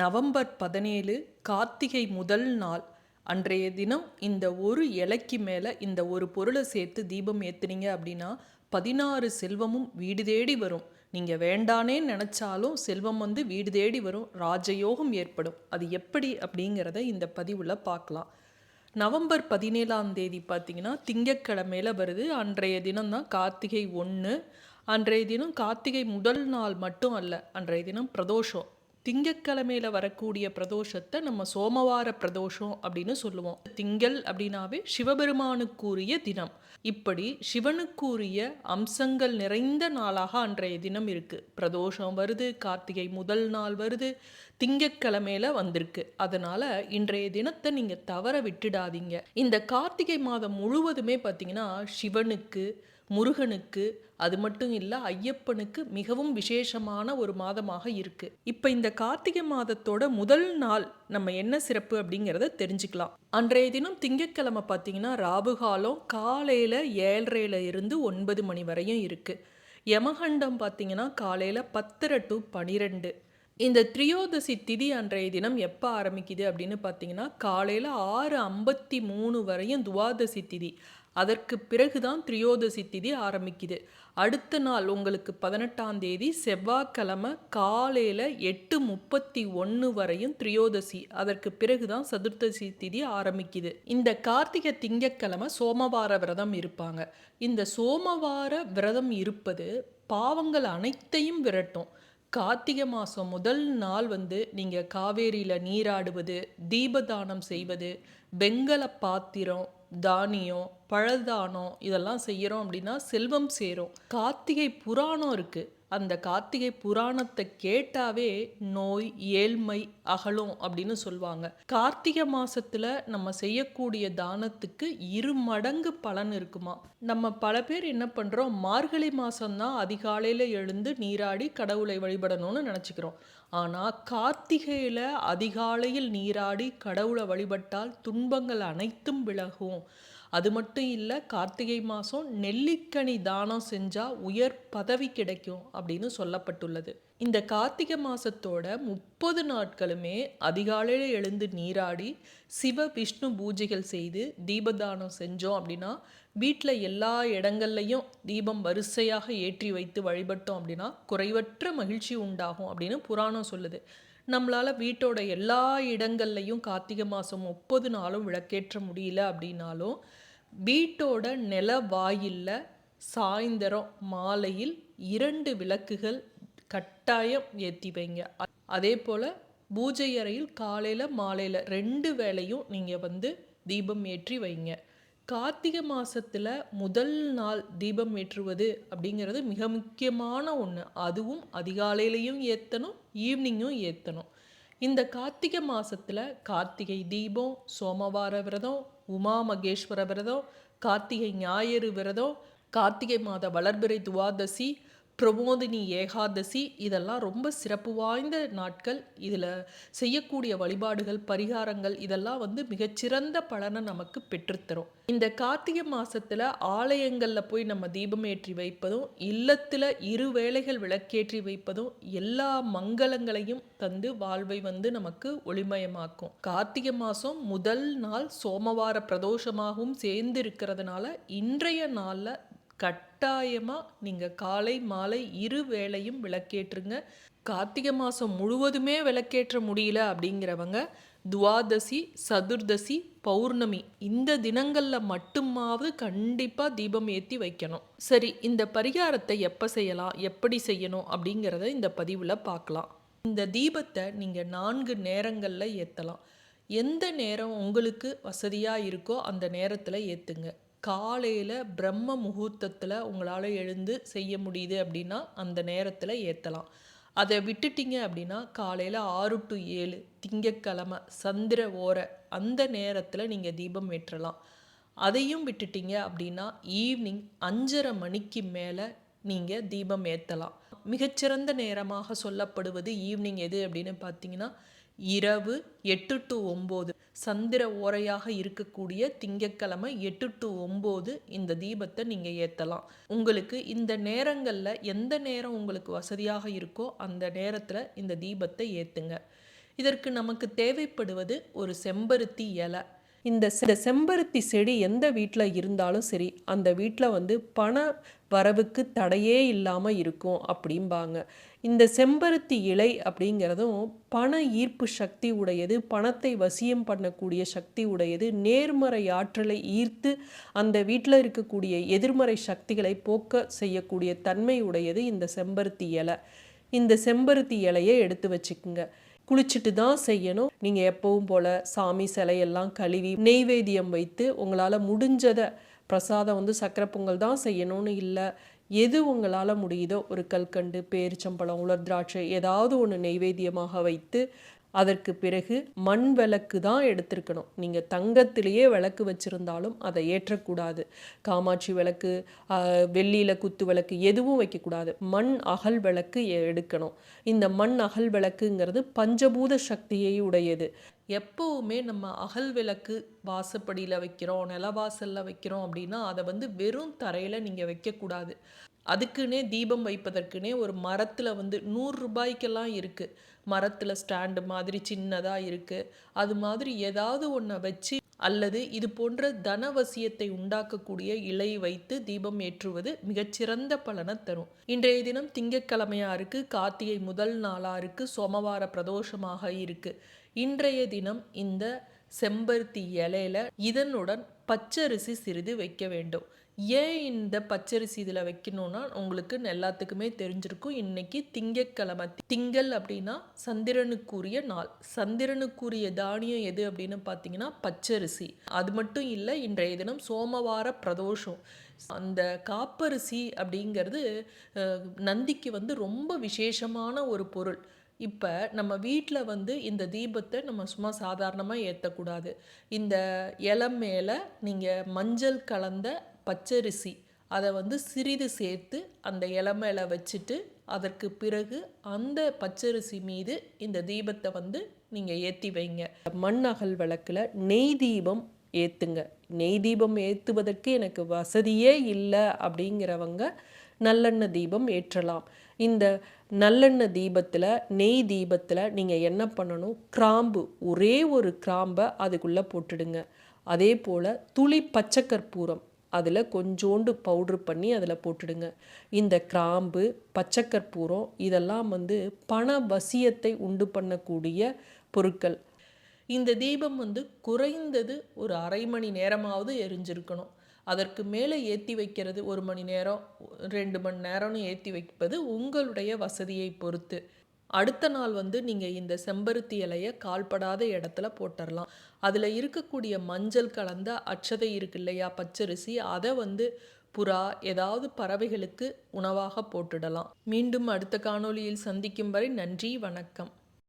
November பதினேழு கார்த்திகை முதல் நாள். அன்றைய தினம் இந்த ஒரு இலைக்கு மேலே இந்த ஒரு பொருளை சேர்த்து தீபம் ஏற்றுனீங்க அப்படின்னா பதினாறு செல்வமும் வீடு தேடி வரும். நீங்கள் வேண்டானே நினச்சாலும் செல்வம் வந்து வீடு தேடி வரும் ராஜயோகம் ஏற்படும். அது எப்படி அப்படிங்கிறத இந்த பதிவில் பார்க்கலாம். நவம்பர் பதினேழாம் தேதி பார்த்தீங்கன்னா திங்கக்கிழமையில் வருது. அன்றைய தினம் தான் கார்த்திகை ஒன்று அன்றைய தினம் கார்த்திகை முதல் நாள் மட்டும் அல்ல அன்றைய தினம் பிரதோஷம். திங்கட்கிழமையில வரக்கூடிய பிரதோஷத்தை நம்ம சோமவார பிரதோஷம் அப்படின்னு சொல்லுவோம். திங்கள் அப்படின்னாவே சிவபெருமானுக்குரிய தினம். இப்படி சிவனுக்குரிய அம்சங்கள் நிறைந்த நாளாக அன்றைய தினம் இருக்கு. பிரதோஷம் வருது கார்த்திகை முதல் நாள் வருது திங்கட்கிழமையில வந்திருக்கு. அதனால இன்றைய தினத்தை நீங்க தவற விட்டுடாதீங்க. இந்த கார்த்திகை மாதம் முழுவதுமே பார்த்தீங்கன்னா சிவனுக்கு முருகனுக்கு அது மட்டும் இல்லை ஐயப்பனுக்கு மிகவும் விசேஷமான ஒரு மாதமாக இருக்கு. இப்போ இந்த கார்த்திகை மாதத்தோட முதல் நாள் நம்ம என்ன சிறப்பு அப்படிங்கிறத தெரிஞ்சுக்கலாம். அன்றைய தினம் திங்கட்கிழமை பார்த்தீங்கன்னா ராபுகாலம் காலையில் ஏழரையில இருந்து ஒன்பது மணி வரையும் இருக்கு. யமகண்டம் பார்த்தீங்கன்னா காலையில் பத்தரை டு பனிரெண்டு. இந்த திரியோதசி திதி அன்றைய தினம் எப்போ ஆரம்பிக்குது அப்படின்னு பார்த்தீங்கன்னா காலையில் ஆறு ஐம்பத்தி மூணு வரையும் துவாதசி திதி. அதற்கு பிறகுதான் திரியோதசி திதி ஆரம்பிக்குது. அடுத்த நாள் உங்களுக்கு பதினெட்டாம் தேதி செவ்வாய்க்கிழமை காலையில் எட்டு முப்பத்தி ஒன்று வரையும் திரியோதசி. அதற்கு பிறகுதான் சதுர்த்தசி திதி ஆரம்பிக்குது. இந்த கார்த்திகை திங்கக்கிழமை சோமவார விரதம் இருப்பாங்க. இந்த சோமவார விரதம் இருப்பது பாவங்கள் அனைத்தையும் விரட்டும். கார்த்திகை மாதம் முதல் நாள் வந்து நீங்கள் காவேரியில் நீராடுவது தீபதானம் செய்வது வெங்கல பாத்திரம் தானியம் பழதானம் இதெல்லாம் செய்கிறோம் அப்படின்னா செல்வம் சேரும். கார்த்திகை புராணம் இருக்குது அந்த கார்த்திகை புராணத்தை கேட்டாவே நோய் ஏழ்மை அகலும் அப்படின்னு சொல்லுவாங்க. கார்த்திகை மாசத்துல நம்ம செய்யக்கூடிய தானத்துக்கு இரு மடங்கு பலன் இருக்குமா? நம்ம பல பேர் என்ன பண்றோம்? மார்கழி மாசம்தான் அதிகாலையில எழுந்து நீராடி கடவுளை வழிபடணும்னு நினச்சிக்கிறோம். ஆனால் கார்த்திகையில் அதிகாலையில் நீராடி கடவுளை வழிபட்டால் துன்பங்கள் அனைத்தும் விலகும். அது மட்டும் இல்லை கார்த்திகை மாதம் நெல்லிக்கனி தானம் செஞ்சால் உயர் பதவி கிடைக்கும் அப்படின்னு சொல்லப்பட்டுள்ளது. இந்த கார்த்திகை மாதத்தோட முப்பது நாட்களுமே அதிகாலையில் எழுந்து நீராடி சிவ விஷ்ணு பூஜைகள் செய்து தீபதானம் செஞ்சோம் அப்படின்னா வீட்டில் எல்லா இடங்கள்லையும் தீபம் வரிசையாக ஏற்றி வைத்து வழிபட்டோம் அப்படின்னா குறைவற்ற மகிழ்ச்சி உண்டாகும் அப்படின்னு புராணம் சொல்லுது. நம்மளால் வீட்டோட எல்லா இடங்கள்லையும் கார்த்திகை மாதம் முப்பது நாளும் விளக்கேற்ற முடியல அப்படின்னாலும் வீட்டோட நில வாயில்ல சாயந்தரம் மாலையில் இரண்டு விளக்குகள் கட்டாயம் ஏற்றி வைங்க அதே போல் பூஜை அறையில் காலையில் மாலையில் ரெண்டு வேளையும் நீங்கள் வந்து தீபம் ஏற்றி வைங்க. கார்த்திகை மாதத்தில் முதல் நாள் தீபம் ஏற்றுவது அப்படிங்கிறது மிக முக்கியமான ஒன்று அதுவும் அதிகாலையிலையும் ஏற்றணும் ஈவினிங்கும் ஏற்றணும் இந்த கார்த்திகை மாதத்தில் கார்த்திகை தீபம் சோமவார விரதம் உமா மகேஸ்வர விரதம் கார்த்திகை ஞாயிறு விரதம் கார்த்திகை மாத வளர்பிறை துவாதசி பிரமோதினி ஏகாதசி இதெல்லாம் ரொம்ப சிறப்பு வாய்ந்த நாட்கள். இதில் செய்யக்கூடிய வழிபாடுகள் பரிகாரங்கள் இதெல்லாம் வந்து மிகச்சிறந்த பலனை நமக்கு பெற்றுத்தரும். இந்த கார்த்திகை மாதத்தில் ஆலயங்களில் போய் நம்ம தீபம் ஏற்றி வைப்பதும் இல்லத்தில் இரு வேளைகள் விளக்கேற்றி வைப்பதும் எல்லா மங்களங்களையும் தந்து வாழ்வை வந்து நமக்கு ஒளிமயமாக்கும். கார்த்திகை மாதம் முதல் நாள் சோமவார பிரதோஷமாகவும் சேர்ந்து இருக்கிறதுனால இன்றைய நாளில் கட்டாயமாக நீங்கள் காலை மாலை இரு வேளையும் விளக்கேற்றுங்க. கார்த்திகை மாதம் முழுவதுமே விளக்கேற்ற முடியல அப்படிங்கிறவங்க துவாதசி சதுர்தசி பௌர்ணமி இந்த தினங்களில் மட்டுமாவது கண்டிப்பாக தீபம் ஏற்றி வைக்கணும். சரி இந்த பரிகாரத்தை எப்போ செய்யலாம்? எப்படி செய்யணும்? அப்படிங்கிறத இந்த பதிவில் பார்க்கலாம். இந்த தீபத்தை நீங்கள் நான்கு நேரங்களில் ஏற்றலாம் எந்த நேரம் உங்களுக்கு வசதியாக இருக்கோ அந்த நேரத்தில் ஏற்றுங்க காலையில் பிரம்ம முகூர்த்தத்தில் உங்களால் எழுந்து செய்ய முடியுது அப்படின்னா அந்த நேரத்தில் ஏற்றலாம் அதை விட்டுட்டீங்க அப்படின்னா காலையில் ஆறு டு ஏழு திங்கக்கிழமை சந்திர ஓர அந்த நேரத்தில் நீங்கள் தீபம் ஏற்றலாம். அதையும் விட்டுட்டீங்க அப்படின்னா ஈவினிங் அஞ்சரை மணிக்கு மேலே நீங்கள் தீபம் ஏற்றலாம் மிகச்சிறந்த நேரமாக சொல்லப்படுவது ஈவினிங் எது அப்படின்னு பார்த்தீங்கன்னா இரவு எட்டு டு ஒம்பது. சந்திர ஓரையாக இருக்கக்கூடிய திங்கட்கிழமை எட்டு டு ஒம்பது இந்த தீபத்தை நீங்கள் ஏற்றலாம் உங்களுக்கு இந்த நேரங்களில் எந்த நேரம் உங்களுக்கு வசதியாக இருக்கோ அந்த நேரத்தில் இந்த தீபத்தை ஏற்றுங்க இதற்கு நமக்கு தேவைப்படுவது ஒரு செம்பருத்தி இலை. இந்த செம்பருத்தி செடி எந்த வீட்டில் இருந்தாலும் சரி அந்த வீட்டில் வந்து பண வரவுக்கு தடையே இல்லாமல் இருக்கும் அப்படிம்பாங்க. இந்த செம்பருத்தி இலை அப்படிங்கிறதும் பண ஈர்ப்பு சக்தி உடையது பணத்தை வசியம் பண்ணக்கூடிய சக்தி உடையது நேர்மறை ஆற்றலை ஈர்த்து அந்த வீட்டில் இருக்கக்கூடிய எதிர்மறை சக்திகளை போக்க செய்யக்கூடிய தன்மை உடையது இந்த செம்பருத்தி இலை. இந்த செம்பருத்தி இலையை எடுத்து வச்சுக்குங்க. குளிச்சுட்டு தான் செய்யணும். நீங்கள் எப்பவும் போல் சாமி சிலையெல்லாம் கழுவி நெய்வேத்தியம் வைத்து உங்களால் முடிஞ்சதை பிரசாதம் வந்து சக்கரை பொங்கல் தான் செய்யணும்னு இல்லை. எது உங்களால் முடியுதோ ஒரு கல்கண்டு பேரிச்சம்பழம் உலர் திராட்சை ஏதாவது ஒன்று நெய்வேத்தியமாக வைத்து அதற்கு பிறகு மண் விளக்கு தான் எடுத்திருக்கணும். நீங்கள் தங்கத்திலேயே விளக்கு வச்சுருந்தாலும் அதை ஏற்றக்கூடாது. காமாட்சி விளக்கு வெள்ளியில் குத்து விளக்கு எதுவும் வைக்கக்கூடாது. மண் அகல் விளக்கு எடுக்கணும். இந்த மண் அகல் விளக்குங்கிறது பஞ்சபூத சக்தியை உடையது. எப்போவுமே நம்ம அகல் விளக்கு வாசப்படியில் வைக்கிறோம் நிலவாசலில் வைக்கிறோம் அப்படின்னா அதை வந்து வெறும் தரையில் நீங்கள் வைக்கக்கூடாது. அதுக்குன்னே தீபம் வைப்பதற்குனே ஒரு மரத்தில் வந்து நூறு ரூபாய்க்கெல்லாம் இருக்குது மரத்தில் ஸ்டாண்டு மாதிரி சின்னதாக இருக்குது அது மாதிரி ஏதாவது ஒன்றை வச்சு அல்லது இது போன்ற தனவசியத்தை உண்டாக்கக்கூடிய இலை வைத்து தீபம் ஏற்றுவது மிகச்சிறந்த பலனை தரும். இன்றைய தினம் திங்கட்கிழமையா இருக்குது கார்த்திகை முதல் நாளாக இருக்குது சோமவார பிரதோஷமாக இருக்குது இன்றைய தினம் இந்த செம்பருத்தி இலையில இதனுடன் பச்சரிசி சிறிது வைக்க வேண்டும். ஏன் இந்த பச்சரிசி இதில் வைக்கணும்னா உங்களுக்கு எல்லாத்துக்குமே தெரிஞ்சிருக்கும். இன்னைக்கு திங்கட்கிழமை திங்கள் அப்படின்னா சந்திரனுக்குரிய நாள். சந்திரனுக்குரிய தானியம் எது அப்படின்னு பார்த்தீங்கன்னா பச்சரிசி. அது மட்டும் இல்லை இன்றைய தினம் சோமவார பிரதோஷம். அந்த காப்பரிசி அப்படிங்கிறது நந்திக்கு வந்து ரொம்ப விசேஷமான ஒரு பொருள். இப்போ நம்ம வீட்டில் வந்து இந்த தீபத்தை நம்ம சும்மா சாதாரணமாக ஏற்றக்கூடாது இந்த இலை மேலே நீங்கள் மஞ்சள் கலந்த பச்சரிசி. அதை வந்து சிறிது சேர்த்து அந்த இலை மேலே வச்சுட்டு அதற்கு பிறகு அந்த பச்சரிசி மீது இந்த தீபத்தை வந்து நீங்கள் ஏற்றி வைங்க. மண் அகல் விளக்கில் நெய் தீபம் ஏற்றுங்க நெய் தீபம் ஏற்றுவதற்கு எனக்கு வசதியே இல்லை அப்படிங்கிறவங்க நல்லெண்ணெய் தீபம் ஏற்றலாம். இந்த நல்லெண்ணெய் தீபத்தில் நெய் தீபத்தில் நீங்கள் என்ன பண்ணணும்? கிராம்பு ஒரே ஒரு கிராம்பை அதுக்குள்ளே போட்டுடுங்க. அதே போல் துளி பச்சை கற்பூரம் அதில் கொஞ்சோண்டு பவுட்ரு பண்ணி அதில் போட்டுடுங்க. இந்த கிராம்பு பச்சை கற்பூரம் இதெல்லாம் வந்து பண வசியத்தை உண்டு பண்ணக்கூடிய பொருட்கள். இந்த தீபம் வந்து குறைந்தது ஒரு அரை மணி நேரமாவது எரிஞ்சிருக்கணும். அதற்கு மேலே ஏற்றி வைக்கிறது ஒரு மணி நேரம் ரெண்டு மணி நேரம்னு ஏற்றி வைப்பது உங்களுடைய வசதியை பொறுத்து. அடுத்த நாள் வந்து நீங்கள் இந்த செம்பருத்தி இலையை கால்படாத இடத்துல போட்டுடலாம் அதில் இருக்கக்கூடிய மஞ்சள் கலந்த அச்சதை இருக்கு இல்லையா பச்சரிசி அதை வந்து புறா ஏதாவது பறவைகளுக்கு உணவாக போட்டுடலாம். மீண்டும் அடுத்த காணொளியில் சந்திக்கும் வரை நன்றி வணக்கம்.